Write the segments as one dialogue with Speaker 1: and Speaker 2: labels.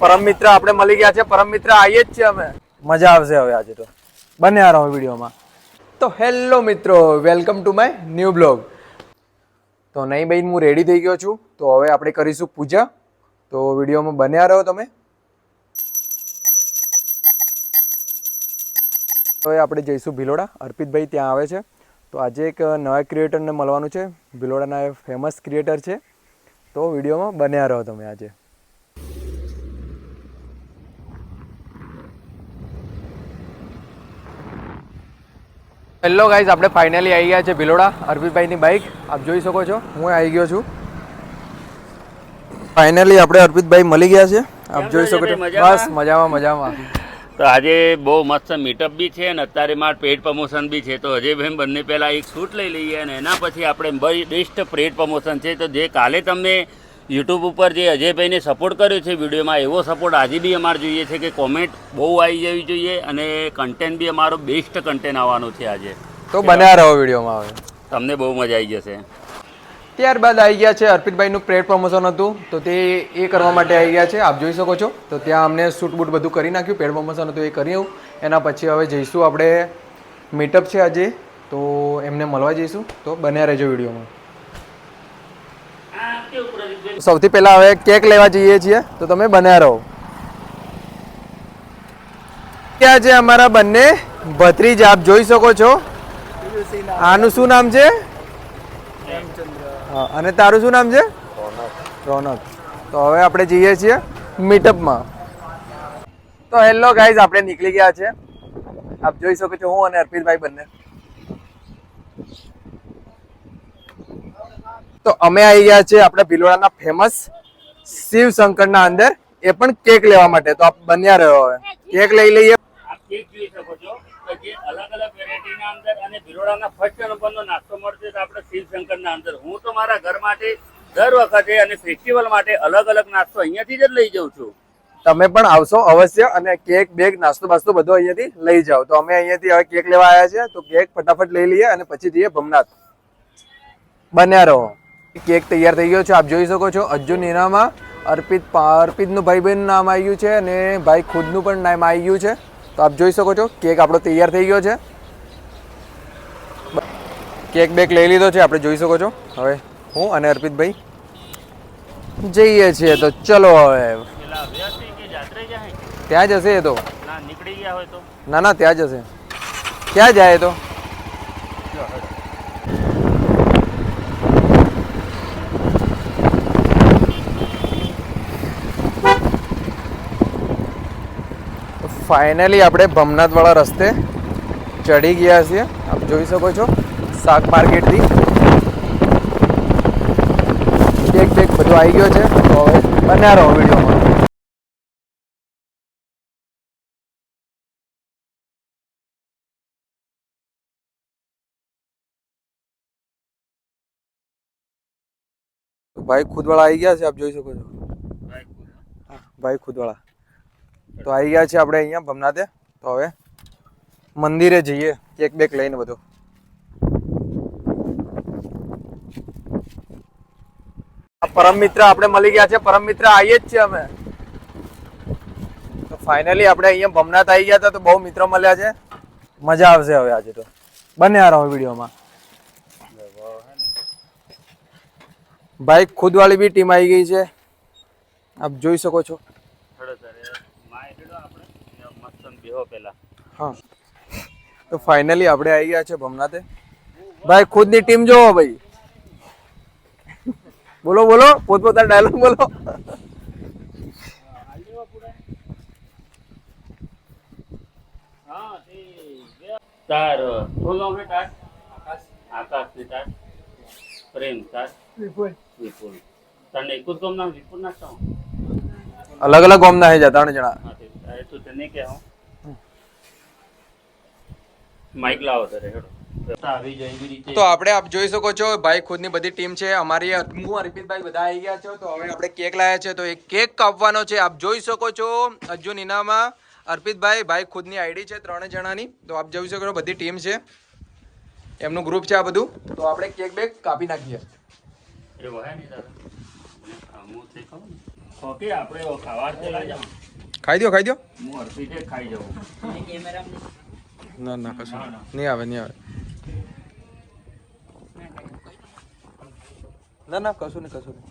Speaker 1: પરમ મિત્ર આપણે મળી ગયા છે. પરમ મિત્ર આવીએ જ છે અમે. મજા આવશે હવે આજે તો. બને આ રહો વિડીયોમાં. તો હેલો મિત્રો, welcome to my new blog. તો નહીં બહેન હું રેડી થઈ ગયો છું. તો હવે આપણે કરીશું પૂજા. તો વિડીયોમાં બન્યા રહો તમે. હવે આપણે જઈશું ભિલોડા. અર્પિતભાઈ ત્યાં આવે છે. તો આજે એક નવા ક્રિએટરને મળવાનું છે. ભિલોડાના ફેમસ ક્રિએટર છે. તો વિડીયોમાં બન્યા રહો તમે આજે. હેલો ગાઈઝ આપણે ફાઇનલી આવી ગયા છે ભિલોડા અર્પિતભાઈની બાઇક આપ જોઈ શકો છો હું આવી ગયો છું. ફાઇનલી આપણે અર્પિતભાઈ મળી ગયા છે. આપ જોઈ શકો છો. બસ મજામાં? મજામાં
Speaker 2: તો આજે બહુ મસ્ત મીટઅપ બી છે અને અત્યારે મારે પેડ પ્રમોશન બી છે. તો અજયભાઈ બંને પહેલાં એક શૂટ લઈ લઈએ અને એના પછી આપણે બેસ્ટ પેડ પ્રમોશન છે. તો જે કાલે તમને યુટ્યુબ ઉપર જે અજયભાઈને સપોર્ટ કર્યો છે વિડીયોમાં એવો સપોર્ટ આજે બી અમારે જોઈએ છે કે કોમેન્ટ બહુ આવી જવી જોઈએ અને કન્ટેન્ટ બી અમારો બેસ્ટ કન્ટેન્ટ આવવાનો છે આજે.
Speaker 1: તો બન્યા રહો વિડીયોમાં હવે.
Speaker 2: તમને બહુ મજા આવી જશે.
Speaker 1: ત્યારબાદ આવી ગયા છે અર્પિતભાઈનું પ્રેડ પ્રમોશન હતું તો તે એ કરવા માટે આવી ગયા છે. આપ જોઈ શકો છો. તો ત્યાં અમને શૂટ બૂટ બધું કરી નાખ્યું પેડ પ્રમોશન હતું એ કર્યું એના પછી હવે જઈશું આપણે મીટઅપ છે આજે તો એમને મળવા જઈશું. તો બન્યા રહેજો વિડીયોમાં. સૌથી પહેલા હવે કેક લેવા જઈએ છીએ, તો તમે બન્યા રહો. ક્યાં છે અમારા બંને ભત્રીજ, આપ જોઈ શકો છો. આનું શું નામ છે? અને તારું શું નામ છે? રોનક. તો હવે આપણે જઈએ છીએ મીટઅપમાં. તો હેલો ગાઈઝ, આપણે નીકળી ગયા છે. આપ જોઈ શકો છો હું અને અર્પિતભાઈ બંને. તો અમે આવી ગયા છે આપણે ભિલોડાના ફેમસ શિવ શંકરના અંદર. એ પણ કેક લેવા માટે. તો આપ બન્યા રહ્યો હવે. કેક લઈ લઈએ.
Speaker 2: આપ કેક જોઈ શકો છો કે જે અલગ અલગ વેરાયટીના અંદર અને ભિલોડાના ફર્સ્ટ નંબરનો નાસ્તો મળશે તો આપણે શિવશંકરના અંદર. હું તો મારા ઘર માટે દર વખતે અને ફેસ્ટિવલ માટે અલગ અલગ નાસ્તો અહીંયાથી જ લઈ જાઉં છું.
Speaker 1: તમે પણ આવશો અવશ્ય અને કેક બેગ નાસ્તો બાસ્તો બધો અહીંયાથી લઈ જાઓ. તો અમે અહીંયાથી હવે કેક લેવા આવ્યા છે તો કેક ફટાફટ લઈ લઈએ અને પછી જઈએ ભમનાથ. બન્યા રહો. કેક તૈયાર થઈ ગયો છે. આપ જોઈ શકો છો અજુન નીનામાં અર્પિત અર્પિતનું ભાઈ બહેન નામ આવી ગયું છે અને ભાઈ ખુદનું પણ નામ આવી ગયું છે. તો આપ જોઈ શકો છો કેક આપણો તૈયાર થઈ ગયો છે. કેક બેક લઈ લીધો છે આપણે જોઈ શકો છો. હવે હું અને અર્પિતભાઈ જઈએ છીએ. તો ચલો હવે. ત્યાં જશે એ તો?
Speaker 2: નીકળી ગયા હોય તો.
Speaker 1: ના ના ત્યાં જશે ક્યાં જાય તો? ફાઇનલી આપણે ભમનાથવાળા રસ્તે ચડી ગયા છીએ. આપ જોઈ શકો છો શાક માર્કેટથી. એક બેક બધું આવી ગયો છે. તો હવે બન્યા રહો વિડીયોમાં. ભાઈ ખુદવાળા આવી ગયા છે આપ જોઈ શકો છો. ભાઈ ખુદવાળા. તો આવી ગયા છે આપણે અહીંયા ભમનાથે તો હવે મંદિરે જઈએ, કેક બેક લઈને બધું. પરમ મિત્ર આપણે મળી ગયા છે પરમ મિત્ર આવીએ જ છે અમે. તો ફાઇનલી આપણે અહીંયા ભમનાથ આવી ગયા હતા, તો બહુ મિત્રો મળ્યા છે. મજા આવશે હવે આજે તો. બન્યા રહો વિડીયોમાં. ભાઈ, ખુદવાળી બી ટીમ આવી ગઈ છે. આપ જોઈ શકો છો
Speaker 2: થોડો તારે માં એટલે આપણે મસ્ત પેલા
Speaker 1: હા. તો ફાઇનલી આપણે આવી ગયા છે ભમનાથે. ભાઈ ખુદની ટીમ જોવો ભાઈ. બોલો બોલો પોતપોતાના ડાયલોગ બોલો.
Speaker 2: તાર તાર આકાશ ને તાર. પ્રેમ તાર. વિપુલ. વિપુલ. તને એક જ ગામ નામ વિપુલ નાખતા
Speaker 1: અલગ અલગ ગામના હે જા ત્રણ જણા.
Speaker 2: તું તને કે હું. માઇક લાવો તારે
Speaker 1: તો આપણે આપ જોઈ શકો છો ભાઈ ખુદની બધી ટીમ છે અમારી હું અર્પિતભાઈ બધા આવી ગયા છો તો હવે આપણે કેક લાયા છે તો એ કેક કાપવાનો છે આપ જોઈ શકો છો અર્જુન ઇનામાં અર્પિતભાઈ ભાઈ ખુદની આઈડી છે ત્રણે જણાની તો આપ જોઈ શકો છો બધી ટીમ છે. એમનું ગ્રુપ છે આ બધું. તો આપણે કેક બેક કાપી નાખીએ. ખાઈ દો ખાઈ દો
Speaker 2: ખાઈ જાઉં.
Speaker 1: ના ના કશું નહીં. આવે નહીં આવે. ના ના કશું નહીં કશું નહીં.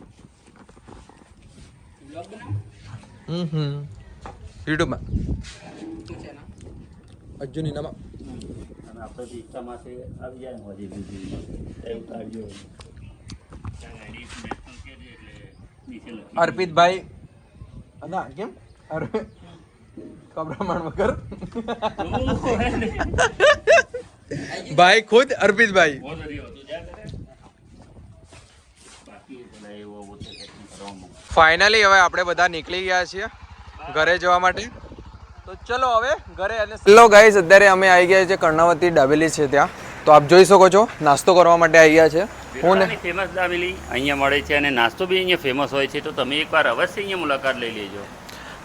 Speaker 1: હમ હમ. યુટ્યુબમાં. અર્જુન ઇનામાં
Speaker 2: અને આપણે પિસ્તામાંથી આવી જાય બીજી એવું કાઢજો
Speaker 1: અર્પિતભાઈ. ના કેમ? અરે કબરામણ વગર ભાઈ ખુદ અર્પિતભાઈ ફાઇનલી હવે આપણે બધા નીકળી ગયા છીએ ઘરે જવા માટે. તો ચલો હવે ઘરે અને હેલો ગાઈસ અત્યારે અમે આવી ગયા છે કર્ણાવતી ડાબેલી છે ત્યાં. તો આપ જોઈ શકો છો નાસ્તો કરવા માટે આવી ગયા છે. હું
Speaker 2: ફેમસ દાબેલી અહીંયા મળે છે અને નાસ્તો બી અહીંયા ફેમસ હોય છે. તો તમે એકવાર અવશ્ય અહીંયા મુલાકાત લઈ લેજો.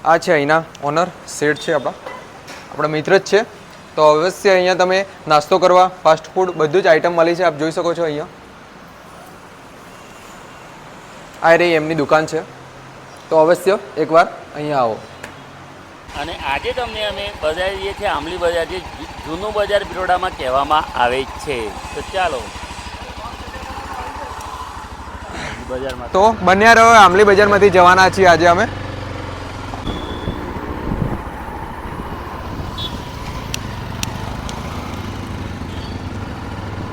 Speaker 1: આ છે અહીંના ઓનર શેઠ છે આપણા. આપણા મિત્ર જ છે. તો અવશ્ય અહીંયા તમે નાસ્તો કરવા ફાસ્ટ ફૂડ બધું જ આઈટમ મળી છે આપ જોઈ શકો છો અહીંયા. આ રહી એમની દુકાન છે. તો અવશ્ય એકવાર અહીંયા આવો.
Speaker 2: અને આજે તમને અમે બજારીએ છીએ આંબલી બજાર જે જૂનું બજાર બિરોડામાં કહેવામાં આવે છે. તો ચાલો. બજારમાં
Speaker 1: તો બન્યા રહો આંબલી બજારમાંથી જવાના છીએ આજે અમે.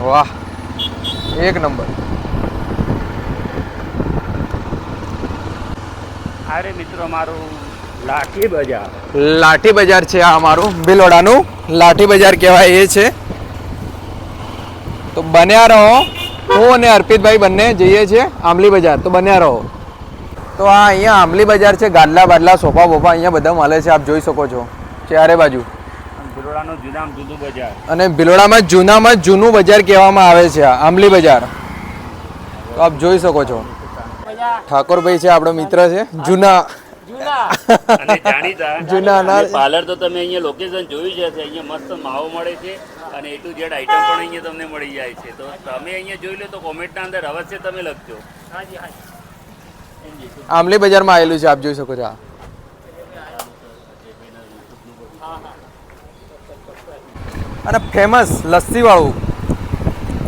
Speaker 1: વાહ એક નંબર.
Speaker 2: અરે મિત્રો મારું લાઠી બજાર.
Speaker 1: લાઠી બજાર છે આ અમારું ભિલોડાનું લાઠી બજાર કહેવાય એ છે. તો બન્યા રહો. હું અને અર્પિતભાઈ બંને જઈએ છીએ આંબલી બજાર. તો બન્યા રહો. તો આ અહીંયા આંબલી બજાર છે ગાદલા બાદલા સોફા બોફા અહીંયા બધા મળે છે આપ જોઈ શકો છો. ચારે બાજુ.
Speaker 2: બિરોડાનું જુદામ જુદું બજાર.
Speaker 1: અને ભિલોડામાં જૂનામાં જૂનું બજાર કહેવામાં આવે છે આંબલી બજાર. તો આપ જોઈ શકો છો. ઠાકોરભાઈ છે આપણો મિત્ર છે. જૂના.
Speaker 2: અને જાણીતા.
Speaker 1: જૂના અનાર.
Speaker 2: પાર્લર તો તમે અહીંયા લોકેશન જોયું જ હશે અહીંયા મસ્ત માવો મળે છે અને એ ટુ ઝેડ આઈટમ પણ અહીંયા તમને મળી જાય છે. તો તમે અહીંયા જોઈ લો તો કોમેન્ટના અંદર અવશ્ય તમે લખજો.
Speaker 1: આમલી બજારમાં આવેલું છે આપ જોઈ શકો છો આ. અને ફેમસ લસ્સીવાળું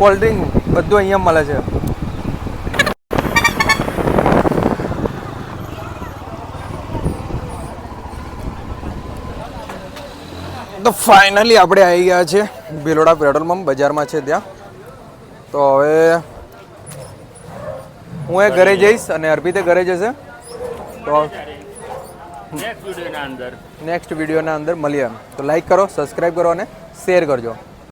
Speaker 1: કોલ્ડ્રિંક કોલ્ડ ડ્રિંક બધું અહીંયા મળે છે. તો ફાઇનલી આપણે આવી ગયા છે ભિલોડા પેટ્રોલ પંપ બજારમાં છે ત્યાં. તો હવે હું એ ઘરે જઈશ અને અર્પિતે ઘરે જશે. તો
Speaker 2: નેક્સ્ટ વિડીયોના અંદર.
Speaker 1: નેક્સ્ટ વિડીયોના અંદર મળીએ. તો લાઈક કરો સબસ્ક્રાઈબ કરો અને શેર કરજો.